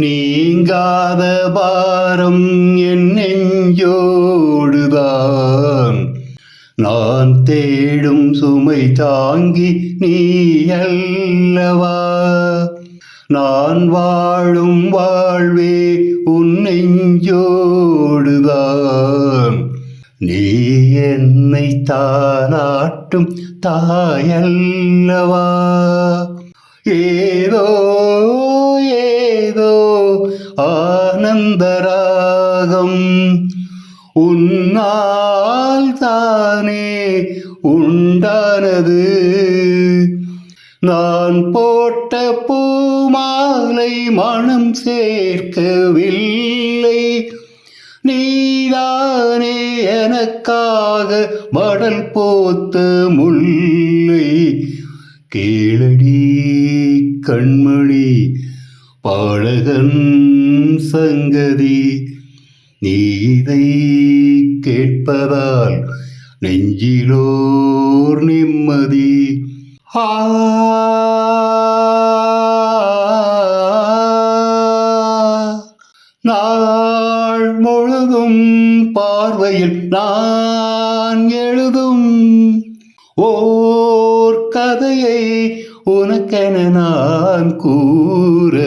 நீங்காத பாரம் என் நெஞ்சோடுதான். நான் தேடும் சுமை தாங்கி நீ அல்லவா? நான் வாழும் வாழ்வே உன் நெஞ்சோடுதான். நீ என்னை தானாட்டும் தாயல்லவா? ஆனந்தராகம். உன்னால் தானே உண்டானது. நான் போட்ட பூமாலை மனம் சேர்க்கவில்லை. நீதானே எனக்காக மடல் போத்த முல்லை. கேளடி கண்மணி பாடகன் சங்கதி நீதை கேட்பதால் நெஞ்சிலோர் நிம்மதி. ஆ. நாள் முழுதும் பார்வையில் நான் எழுதும் ஓர் கதையை உனக்கென நான் கூற.